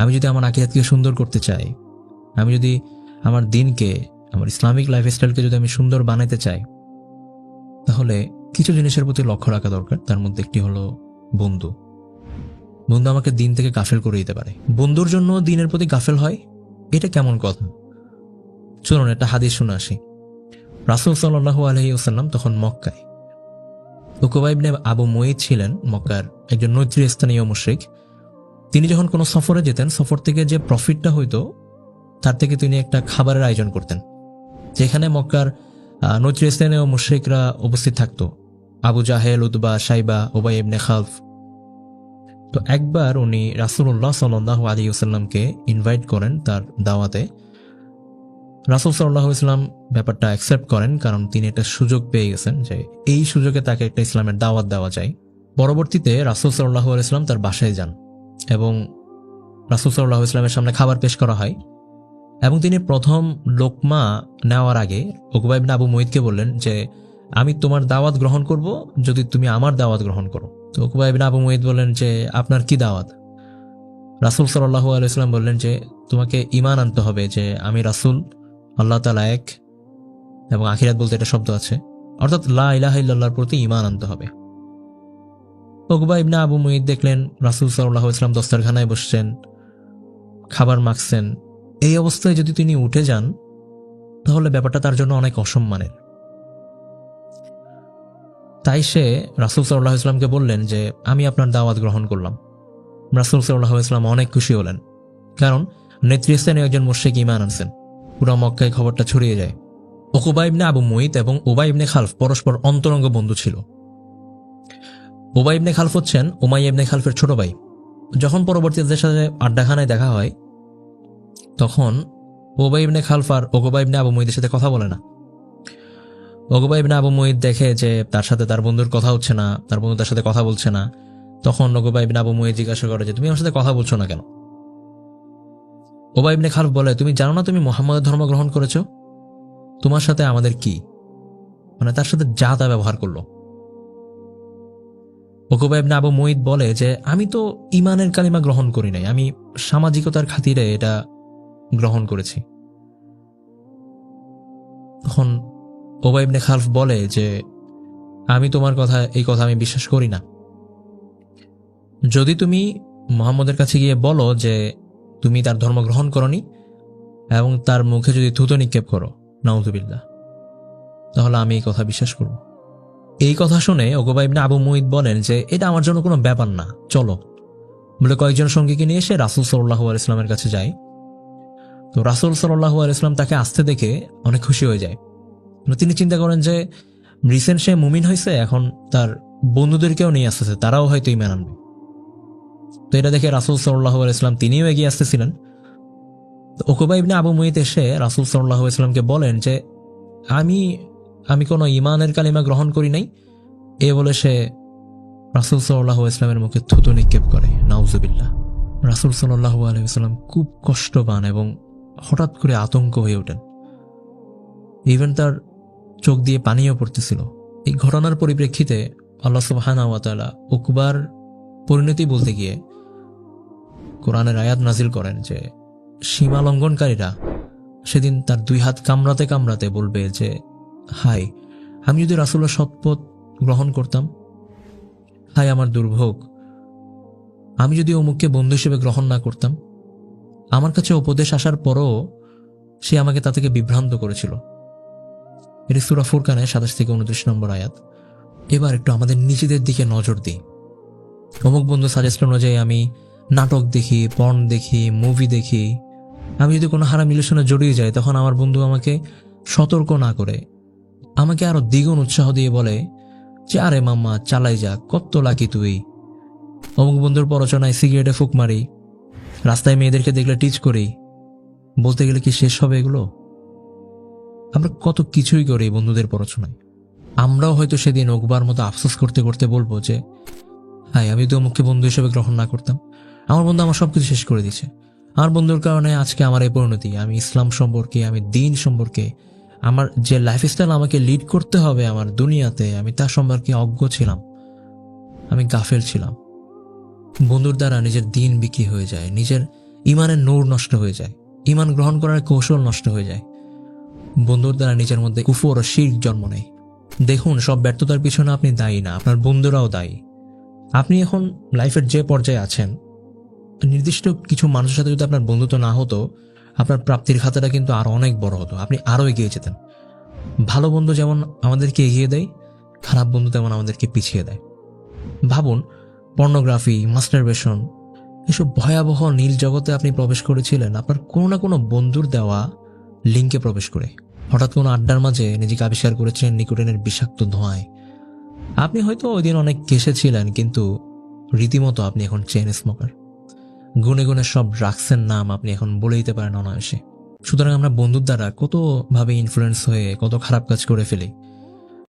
আমি যদি আমার আকিরাতকে সুন্দর করতে চাই, আমি যদি আমার দিনকে, আমার ইসলামিক লাইফস্টাইলকে যদি আমি সুন্দর বানাইতে চাই, তাহলে কিছু জিনিসের প্রতি লক্ষ্য রাখা দরকার। তার মধ্যে একটি হলো বন্ধু। বন্ধু আমাকে দিন থেকে গাফেল করে দিতে পারে। বন্ধুর জন্য দিনের প্রতি গাফেল হয়? এটা কেমন কথা? চলুন একটা হাদিস শুনে আসি। রাসুল সাল্লাহ আলহি ওসাল্লাম তখন মক্কায়। উকুবাইবনে আবু মঈদ ছিলেন মক্কার একজন নৈতৃস্থানীয় মুশ্রিক। তিনি যখন কোনো সফরে যেতেন, সফর থেকে যে প্রফিটটা হইতো, তার থেকে তিনি একটা খাবারের আয়োজন করতেন, যেখানে মক্কার নৈতৃস্থানীয় মুশ্রিকরা উপস্থিত থাকতো। আবু জাহেল উদ্বা সাইবা ওবাই ইবনে খালফ। তো একবার উনি রাসুল্লাহ সাল্লাহ আলী ওসাল্লামকে ইনভাইট করেন তার দাওয়াতে। রাসুল সাল্লাহ ইসলাম ব্যাপারটা অ্যাকসেপ্ট করেন, কারণ তিনি একটা সুযোগ পেয়ে গেছেন যে এই সুযোগে তাকে একটা ইসলামের দাওয়াত দেওয়া যায়। পরবর্তীতে রাসুল সাল্লাহ ইসলাম তার বাসায় যান। এবং রাসুল সাল্লাহ ইসলামের সামনে খাবার পেশ করা হয় এবং তিনি প্রথম লোকমা নেওয়ার আগে ওকুবাইবিন আবু মঈদকে বললেন যে, আমি তোমার দাওয়াত গ্রহণ করব যদি তুমি আমার দাওয়াত গ্রহণ করো। তো ওকুবাইবিন আবু মঈদ বললেন যে, আপনার কি দাওয়াত? রাসুল সাল্লাহ আলাইসলাম বললেন যে, তোমাকে ইমান আনতে হবে যে, আমি রাসুল, আল্লাহ তালা এক এবং আখিরাত বলতে একটা শব্দ আছে। অর্থাৎ লা ইলাহা ইল্লাল্লাহর প্রতি ইমান আনতে হবে। ওকবা ইবনে আবু মুঈদ দেখলেন রাসুল সাল্লাহ ইসলাম দস্তারখানায় বসছেন, খাবার মাখছেন। এই অবস্থায় যদি তিনি উঠে যান, তাহলে ব্যাপারটা তার জন্য অনেক অসম্মানের। তাই সে রাসুল সাল্লাহ ইসলামকে বললেন যে, আমি আপনার দাওয়াত গ্রহণ করলাম। রাসুল সাল্লাহ ইসলাম অনেক খুশি হলেন, কারণ নেতৃস্থানীয় একজন মুর্শিক ইমান আনছেন। পুরো মক্কায় খবরটা ছড়িয়ে যায়। ওকুবা ইবনে আবু মুইত এবং ওবা ইবনে খালফ পরস্পর অন্তরঙ্গ বন্ধু ছিল। ওবা ইবনে খালফ হচ্ছেন ওমাই ইবনে খালফের ছোট ভাই। যখন পরবর্তীদের সাথে আড্ডাখানায় দেখা হয়, তখন ওবা ইবনে খালফ আর ওকুবা ইবনে আবু মুইদের সাথে কথা বলে না। ওগোবা ইবনে আবু মুইদ দেখে যে তার সাথে তার বন্ধুর কথা হচ্ছে না, তার বন্ধু তার সাথে কথা বলছে না, তখন ওকুবা ইবনে আবু মুইদ জিজ্ঞাসা করে যে, তুমি আমার সাথে কথা বলছো না কেন? ওবা ইবনে খালফ বলে, তুমি জানো না তুমি মোহাম্মদের ধর্ম গ্রহণ করেছ? তোমার সাথে আমাদের কি? মানে তার সাথে যা তা ব্যবহার করল। ওকুবা ইবনে আবু বলে যে, আমি তো ইমানের কালিমা গ্রহণ করি নাই। আমি সামাজিকতার খাতিরে এটা গ্রহণ করেছি। তখন ওবা ইবনে খালফ বলে যে, আমি তোমার কথা, এই কথা আমি বিশ্বাস করি না। যদি তুমি মোহাম্মদের কাছে গিয়ে বলো যে, তুমি তার ধর্ম গ্রহণ করনি এবং তার মুখে যদি থুতো নিক্ষেপ করো নাউজুবিল্লা তাহলে আমি এই কথা বিশ্বাস করব। এই কথা শুনে ওগোবা ইবনে আবু মুইদ বলেন যে, এটা আমার জন্য কোনো ব্যাপার না। চলো। বলে কয়েকজন সঙ্গীকে নিয়ে এসে রাসুল সাল্লাহ ইসলামের কাছে যায়। তো রাসুল সাল্লাহ ইসলাম তাকে আসতে দেখে অনেক খুশি হয়ে যায়। তিনি চিন্তা করেন যে, রিসেন্ট সে মুমিন হয়েছে, এখন তার বন্ধুদেরকেও নিয়ে আসতেছে, তারাও হয়তো ইমান আনবে। তো এটা দেখে রাসুল সাল্লাহ ইসলাম তিনিও এগিয়ে আসতেছিলেন। ওকুবা ইবনে আবু মুইত এসে রাসুল সাল্লাহ ইসলামকে বলেন যে, আমি আমি কোনো ইমানের কালিমা গ্রহণ করি নাই। এ বলে সে রাসুল সাল্লাহ ইসলামের মুখে থুতু নিক্ষেপ করে। নাউজুবিল্লাহ। রাসুল সাল্লাহ আলহিসাল্লাম খুব কষ্ট পান এবং হঠাৎ করে আতঙ্ক হয়ে ওঠেন। ইভেন তার চোখ দিয়ে পানিও পড়তেছিল। এই ঘটনার পরিপ্রেক্ষিতে আল্লাহ সুবাহানাওয়াতালা উকবার পরিণতি বলতে গিয়ে কোরআনের আয়াত নাজিল করেন যে, সীমা লঙ্ঘনকারীরা সেদিন তার দুই হাত কামড়াতে কামড়াতে বলবে যে হাই, আমি যদি রাসুলের সৎপথ গ্রহণ করতাম, হাই আমার দুর্ভোগ। আমি যদি অমুককে বন্ধু হিসেবে গ্রহণ না করতাম, আমার কাছে উপদেশ আসার পরও সে আমাকে তা থেকে বিভ্রান্ত করেছিল। এটি সুরা সাতাশ থেকে উনত্রিশ নম্বর আয়াত। এবার একটু আমাদের নিজেদের দিকে নজর দিই। অমুক বন্ধু সাজেস্ট অনুযায়ী আমি নাটক দেখি পর্ন দেখি মুভি দেখি। আমি যদি কোনো হারাম ইলেশনে জড়িয়ে যাই, তখন আমার বন্ধু আমাকে সতর্ক না করে আমাকে আরও দ্বিগুণ উৎসাহ দিয়ে বলে যে, আরে মাম্মা, চালাই যা, কত লাকি তুই? অমুক বন্ধুর পরচনায় সিগারেটে ফুক মারি। রাস্তায় মেয়েদেরকে দেখলে টিচ করি। বলতে গেলে কি শেষ হবে এগুলো? আমরা কত কিছুই করি বন্ধুদের পরচনায়। আমরাও হয়তো সেদিন ওকবার মতো আফসোস করতে করতে বলব যে হাই আমি তো অমুককে বন্ধু হিসেবে গ্রহণ না করতাম। আমার বন্ধু আমার সবকিছু শেষ করে দিছে আমার বন্ধুর কারণে আজকে আমার এই পরিণতি। আমি ইসলাম সম্পর্কে, আমি দিন সম্পর্কে আমার যে লাইফস্টাইল আমাকে লিড করতে হবে আমার দুনিয়াতে, আমি তার সম্পর্কে অজ্ঞ ছিলাম। আমি গাফেল ছিলাম। বন্ধুর দ্বারা নিজের দিন বিক্রি হয়ে যায়, নিজের ইমানের নূর নষ্ট হয়ে যায়, ইমান গ্রহণ করার কৌশল নষ্ট হয়ে যায়। বন্ধুর দ্বারা নিজের মধ্যে কুফর ও শির জন্ম নেয়। দেখুন, সব ব্যর্থতার পিছনে আপনি দায়ী না, আপনার বন্ধুরাও দায়ী। আপনি এখন লাইফের যে পর্যায়ে আছেন, নির্দিষ্ট কিছু মানুষের সাথে যদি আপনার বন্ধুত্ব না হতো আপনার প্রাপ্তির খাতাটা কিন্তু আরও অনেক বড় হতো, আপনি আরও এগিয়ে যেতেন। ভালো বন্ধু যেমন আমাদেরকে এগিয়ে দেয়, খারাপ বন্ধু তেমন আমাদেরকে পিছিয়ে দেয়। ভাবুন, পর্নোগ্রাফি, মাস্টারবেশন, এসব ভয়াবহ নীল জগতে আপনি প্রবেশ করেছিলেন, আপনার কোনো না কোনো বন্ধুর দেওয়া লিঙ্কে প্রবেশ করে। হঠাৎ কোনো আড্ডার মাঝে নিজেকে আবিষ্কার করেছিলেন নিকোটিনের বিষাক্ত ধোঁয়ায়। আপনি হয়তো ওই দিন অনেক কেসেছিলেন কিন্তু রীতিমতো আপনি এখন চেন স্মোকার। গুনে গুনে সব ড্রাগসের নাম আপনি এখন বলে দিতে পারেন অনায়াসে। সুতরাং আমরা বন্ধুর দ্বারা কতভাবে ইনফ্লুয়েন্স হয়ে কত খারাপ কাজ করে ফেলি